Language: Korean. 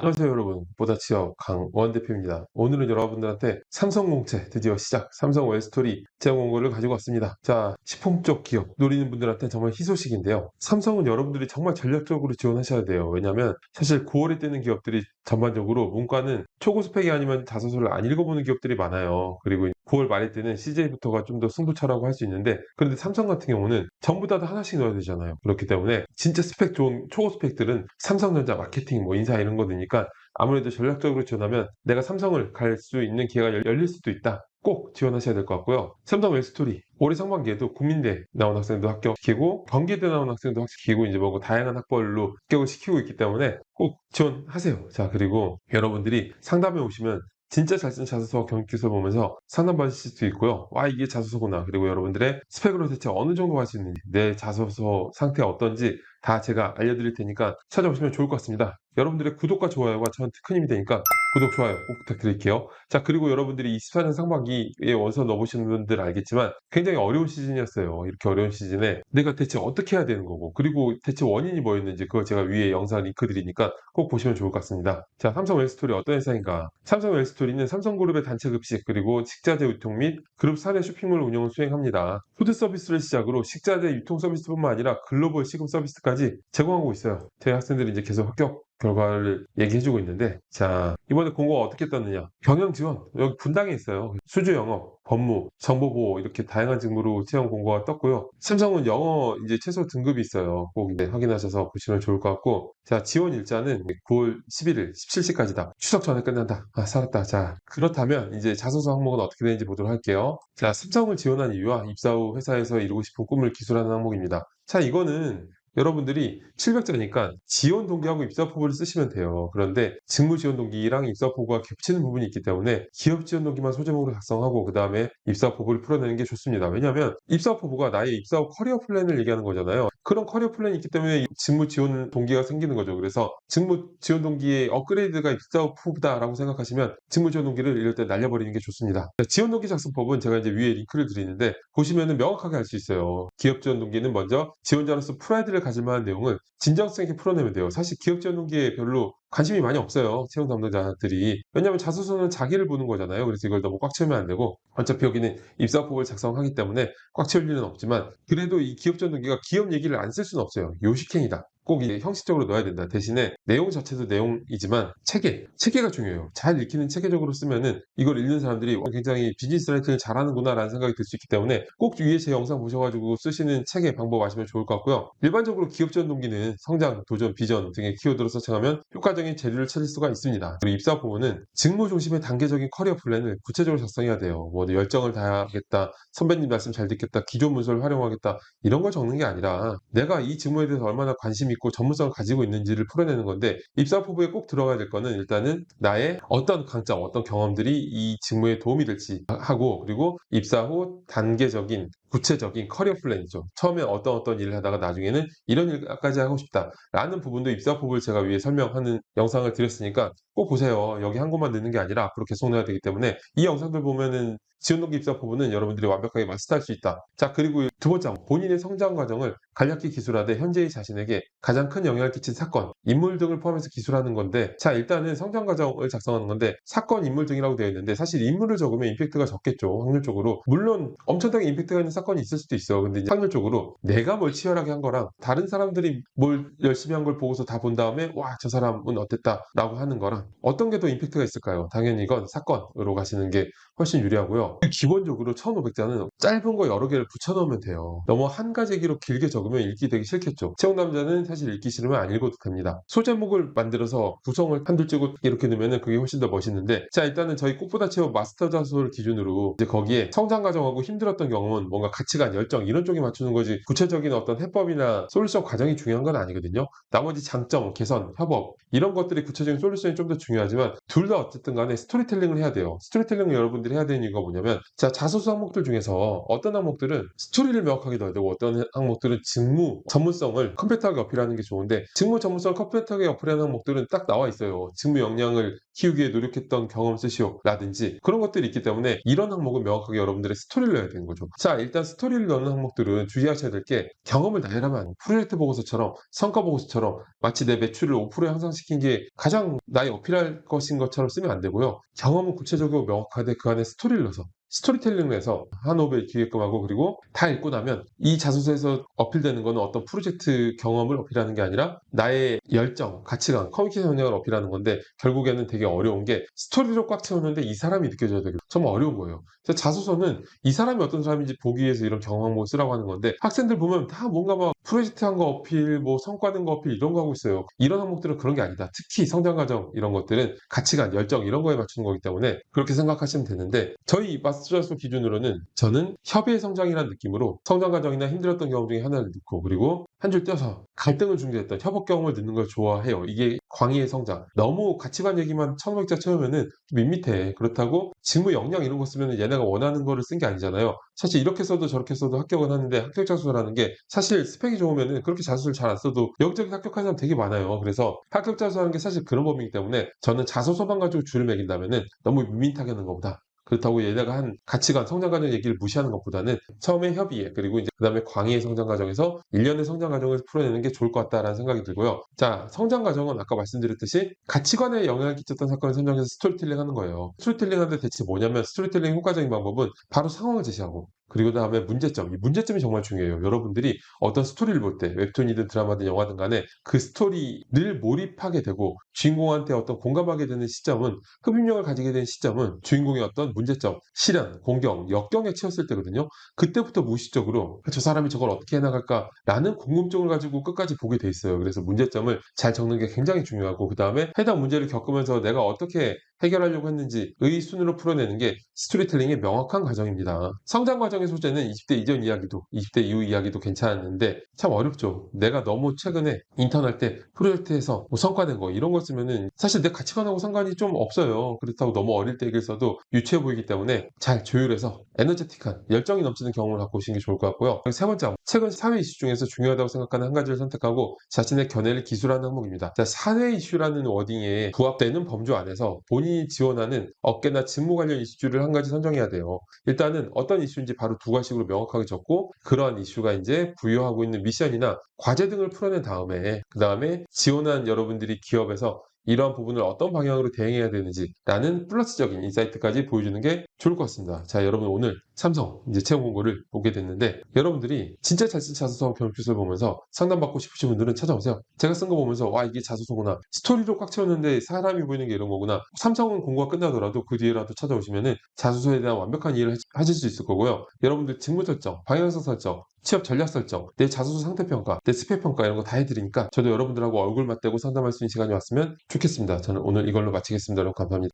안녕하세요 여러분. 보다치어 강원 대표입니다. 오늘은 여러분들한테 삼성공채 드디어 시작. 삼성 웰스토리 제공 공고를 가지고 왔습니다. 자 식품 쪽 기업. 노리는 분들한테 정말 희소식인데요. 삼성은 여러분들이 정말 전략적으로 지원하셔야 돼요. 왜냐면 사실 9월에 뜨는 기업들이 전반적으로 문과는 초고 스펙이 아니면 자소서를 안 읽어보는 기업들이 많아요. 그리고 9월 말에 때는 CJ부터가 좀 더 승부처라고 할 수 있는데 그런데 삼성 같은 경우는 전부 다 하나씩 넣어야 되잖아요. 그렇기 때문에 진짜 스펙 좋은 초고 스펙들은 삼성전자 마케팅 뭐 인사 이런 거 되니까 아무래도 전략적으로 지원하면 내가 삼성을 갈 수 있는 기회가 열- 열릴 수도 있다. 꼭 지원하셔야 될 것 같고요. 삼성 웰스토리 올해 상반기에도 국민대 나온 학생도 합격시키고 경기대 나온 학생도 합격시키고 이제 뭐 다양한 학벌로 합격을 시키고 있기 때문에 꼭 지원하세요. 자 그리고 여러분들이 상담에 오시면 진짜 잘쓴 자소서 경기서 보면서 상담받으실 수 있고요. 와 이게 자소서구나. 그리고 여러분들의 스펙으로 대체 어느 정도 할 수 있는지 내 자소서 상태가 어떤지 다 제가 알려드릴 테니까 찾아오시면 좋을 것 같습니다. 여러분들의 구독과 좋아요가 저한테 큰 힘이 되니까 구독, 좋아요 꼭 부탁드릴게요. 자 그리고 여러분들이 24년 상반기에 원서 넣어보시는 분들 알겠지만 굉장히 어려운 시즌이었어요. 이렇게 어려운 시즌에 내가 대체 어떻게 해야 되는 거고 그리고 대체 원인이 뭐였는지 그거 제가 위에 영상 링크 드리니까 꼭 보시면 좋을 것 같습니다. 자 삼성 웰스토리 어떤 회사인가? 삼성 웰스토리는 삼성그룹의 단체 급식 그리고 식자재 유통 및 그룹 사내 쇼핑몰 운영을 수행합니다. 푸드 서비스를 시작으로 식자재 유통 서비스뿐만 아니라 글로벌 시급 서비스까지 제공하고 있어요. 저희 학생들이 이제 계속 합격 결과를 얘기해주고 있는데 자 이번에 공고가 어떻게 떴느냐. 경영 지원. 여기 분당에 있어요. 수주 영업 법무 정보보호 이렇게 다양한 직무로 채용 공고가 떴고요. 삼성은 영어 이제 최소 등급이 있어요. 꼭 이제 확인하셔서 보시면 좋을 것 같고. 자 지원 일자는 9월 11일 17시까지다 추석 전에 끝난다. 아 살았다. 자 그렇다면 이제 자소서 항목은 어떻게 되는지 보도록 할게요. 자 삼성을 지원한 이유와 입사 후 회사에서 이루고 싶은 꿈을 기술하는 항목입니다. 자 이거는 여러분들이 700자니까 지원 동기하고 입사 포부를 쓰시면 돼요. 그런데 직무 지원 동기랑 입사 포부가 겹치는 부분이 있기 때문에 기업 지원 동기만 소제목으로 작성하고 그 다음에 입사 포부를 풀어내는 게 좋습니다. 왜냐하면 입사 포부가 나의 입사 후 커리어 플랜을 얘기하는 거잖아요. 그런 커리어 플랜이 있기 때문에 직무 지원 동기가 생기는 거죠. 그래서 직무 지원 동기의 업그레이드가 입사 후 포부다라고 생각하시면 직무 지원 동기를 이럴 때 날려버리는 게 좋습니다. 자, 지원 동기 작성법은 제가 이제 위에 링크를 드리는데 보시면은 명확하게 알 수 있어요. 기업 지원 동기는 먼저 지원자로서 프라 이드를 가질 만 한 내용을 진정성 있게 풀어내면 돼요. 사실 기업 동기에 별로 관심이 많이 없어요. 채용 담당자들이. 왜냐하면 자소서는 자기를 보는 거잖아요. 그래서 이걸 너무 꽉 채우면 안 되고 어차피 여기는 입사법을 작성하기 때문에 꽉 채울 일은 없지만 그래도 이 기업 동기가 기업 얘기를 안 쓸 수는 없어요. 요식행위다. 꼭 이제 형식적으로 넣어야 된다. 대신에 내용 자체도 내용이지만 체계, 체계가 중요해요. 잘 읽히는 체계적으로 쓰면은 이걸 읽는 사람들이 어, 굉장히 비즈니스 라이팅을 잘하는구나 라는 생각이 들 수 있기 때문에 꼭 위에 제 영상 보셔가지고 쓰시는 체계 방법 아시면 좋을 것 같고요. 일반적으로 기업 지원 동기는 성장, 도전, 비전 등의 키워드로 설정하면 효과적인 재료를 찾을 수가 있습니다. 그리고 입사 부분은 직무 중심의 단계적인 커리어 플랜을 구체적으로 작성해야 돼요. 뭐 열정을 다하겠다, 선배님 말씀 잘 듣겠다, 기존 문서를 활용하겠다 이런 걸 적는 게 아니라 내가 이 직무에 대해서 얼마나 관심 있고 전문성을 가지고 있는지를 풀어내는 건데 입사 포부에 꼭 들어가야 될 거는 일단은 나의 어떤 강점, 어떤 경험들이 이 직무에 도움이 될지 하고 그리고 입사 후 단계적인 구체적인 커리어 플랜이죠. 처음에 어떤 어떤 일을 하다가 나중에는 이런 일까지 하고 싶다. 라는 부분도 입사 포부를 제가 위에 설명하는 영상을 드렸으니까 꼭 보세요. 여기 한 곳만 넣는 게 아니라 앞으로 계속 넣어야 되기 때문에 이 영상들 보면은 지원동기 입사 포부는 여러분들이 완벽하게 마스터할 수 있다. 자, 그리고 두 번째, 본인의 성장 과정을 간략히 기술하되 현재의 자신에게 가장 큰 영향을 끼친 사건, 인물 등을 포함해서 기술하는 건데, 자, 일단은 성장 과정을 작성하는 건데, 사건, 인물 등이라고 되어 있는데, 사실 인물을 적으면 임팩트가 적겠죠, 확률적으로. 물론, 엄청나게 임팩트가 있는 사건이 있을 수도 있어. 근데 이제 확률적으로 내가 뭘 치열하게 한 거랑 다른 사람들이 뭘 열심히 한 걸 보고서 다 본 다음에, 와, 저 사람은 어땠다. 라고 하는 거랑 어떤 게 더 임팩트가 있을까요? 당연히 이건 사건으로 가시는 게 훨씬 유리하고요. 기본적으로 1500자는 짧은 거 여러 개를 붙여넣으면 돼요. 너무 한 가지 얘기로 길게 적으면 읽기 되게 싫겠죠. 채용 남자는 사실 읽기 싫으면 안 읽어도 됩니다. 소제목을 만들어서 구성을 한줄 찍고 이렇게 넣으면 그게 훨씬 더 멋있는데 자 일단은 저희 꽃보다 채워 마스터 자소를 기준으로 이제 거기에 성장 과정하고 힘들었던 경험은 뭔가 가치관, 열정 이런 쪽에 맞추는 거지 구체적인 어떤 해법이나 솔루션 과정이 중요한 건 아니거든요. 나머지 장점, 개선, 협업 이런 것들이 구체적인 솔루션이 좀 더 중요하지만 둘 다 어쨌든 간에 스토리텔링을 해야 돼요. 스토리텔링을 여러분들이 해야 되는 이유가 뭐냐면 자 자소서 항목들 중에서 어떤 항목들은 스토리를 명확하게 넣어야 되고 어떤 항목들은 직무 전문성을 컴퓨터하게 어필하는 게 좋은데 직무 전문성을 컴퓨터하게 어필하는 항목들은 딱 나와 있어요. 직무 역량을 키우기 위해 노력했던 경험 쓰시오 라든지 그런 것들이 있기 때문에 이런 항목은 명확하게 여러분들의 스토리를 넣어야 되는 거죠. 자 일단 스토리를 넣는 항목들은 주의하셔야 될 게 경험을 나열하면. 프로젝트 보고서처럼 성과 보고서처럼 마치 내 매출을 5%에 향상시킨 게 가장 나의 어필할 것인 것처럼 쓰면 안 되고요. 경험은 구체적이고 명확하게 그 안에 스토리를 넣어서 스토리텔링을 해서 한호흡을 기획금하고 그리고 다 읽고 나면 이 자소서에서 어필되는 거는 어떤 프로젝트 경험을 어필하는 게 아니라 나의 열정, 가치관, 커뮤니케이션 능력을 어필하는 건데 결국에는 되게 어려운 게 스토리로 꽉 채우는데 이 사람이 느껴져야 되고 정말 어려운 거예요. 그래서 자소서는 이 사람이 어떤 사람인지 보기 위해서 이런 경험 항목을 쓰라고 하는 건데 학생들 보면 다 뭔가 막 프로젝트 한 거 어필, 뭐 성과 낸거 어필 이런 거 하고 있어요. 이런 항목들은 그런 게 아니다. 특히 성장 과정 이런 것들은 가치관, 열정 이런 거에 맞추는 거기 때문에 그렇게 생각하시면 되는데 저희 마스터자소 기준으로는 저는 협의의 성장이라는 느낌으로 성장 과정이나 힘들었던 경험 중에 하나를 넣고 그리고 한 줄 떼어서 갈등을 중재했던 협업 경험을 넣는 걸 좋아해요. 이게 광의의 성장. 너무 가치관 얘기만 1500자 채우면은 좀 밋밋해. 그렇다고 직무 역량 이런 거 쓰면 얘네가 원하는 거를 쓴 게 아니잖아요. 사실 이렇게 써도 저렇게 써도 합격은 하는데 합격 자소서라는 게 사실 스펙이 좋으면은 그렇게 자소서를 잘 안 써도 여기저기 합격하는 사람 되게 많아요. 그래서 합격 자소서라는 게 사실 그런 법이기 때문에 저는 자소서만 가지고 줄을 매긴다면은 너무 밋밋하게 하는 것보다 그렇다고 얘네가 한 가치관, 성장 과정 얘기를 무시하는 것보다는 처음에 협의에 그리고 이제 그다음에 광의의 성장 과정에서 일련의 성장 과정을 풀어내는 게 좋을 것 같다라는 생각이 들고요. 자, 성장 과정은 아까 말씀드렸듯이 가치관에 영향을 끼쳤던 사건을 설명해서 스토리텔링 하는 거예요. 스토리텔링 하는데 대체 뭐냐면 스토리텔링 효과적인 방법은 바로 상황을 제시하고 그리고 다음에 문제점. 이 문제점이 정말 중요해요. 여러분들이 어떤 스토리를 볼 때 웹툰이든 드라마든 영화든 간에 그 스토리를 몰입하게 되고 주인공한테 어떤 공감하게 되는 시점은 흡입력을 가지게 된 시점은 주인공의 어떤 문제점, 시련, 공경, 역경에 치였을 때거든요. 그때부터 무의식적으로 저 사람이 저걸 어떻게 해나갈까라는 궁금증을 가지고 끝까지 보게 돼 있어요. 그래서 문제점을 잘 적는 게 굉장히 중요하고 그 다음에 해당 문제를 겪으면서 내가 어떻게 해결하려고 했는지 의 순으로 풀어내는 게 스토리텔링의 명확한 과정입니다. 성장 과정의 소재는 20대 이전 이야기도 20대 이후 이야기도 괜찮았는데 참 어렵죠. 내가 너무 최근에 인턴할 때 프로젝트에서 뭐 성과낸 거 이런 거 쓰면은 사실 내 가치관하고 상관이 좀 없어요. 그렇다고 너무 어릴 때 얘기를 써도 유치해 보이기 때문에 잘 조율해서 에너제틱한 열정이 넘치는 경험을 갖고 오시는 게 좋을 것 같고요. 세 번째, 최근 사회 이슈 중에서 중요하다고 생각하는 한 가지를 선택하고 자신의 견해를 기술하는 항목입니다. 자, 사회 이슈라는 워딩에 부합되는 범주 안에서 본인 이 지원하는 업계나 직무 관련 이슈를 한 가지 선정해야 돼요. 일단은 어떤 이슈인지 바로 두 가지로 명확하게 적고 그러한 이슈가 이제 부여하고 있는 미션이나 과제 등을 풀어낸 다음에 그 다음에 지원한 여러분들이 기업에서 이러한 부분을 어떤 방향으로 대응해야 되는지 라는 플러스적인 인사이트까지 보여주는 게 좋을 것 같습니다. 자, 여러분 오늘 삼성 이제 채용 공고를 보게 됐는데 여러분들이 진짜 잘 쓴 자소서 경험표를 보면서 상담받고 싶으신 분들은 찾아오세요. 제가 쓴 거 보면서 와 이게 자소서구나 스토리로 꽉 채웠는데 사람이 보이는 게 이런 거구나 삼성은 공고가 끝나더라도 그 뒤에라도 찾아오시면은 자소서에 대한 완벽한 이해를 하실 수 있을 거고요. 여러분들 직무 설정, 방향성 설정, 취업 전략 설정, 내 자소서 상태 평가, 내 스펙 평가 이런 거 다 해드리니까 저도 여러분들하고 얼굴 맞대고 상담할 수 있는 시간이 왔으면 좋겠습니다. 저는 오늘 이걸로 마치겠습니다. 여러분 감사합니다.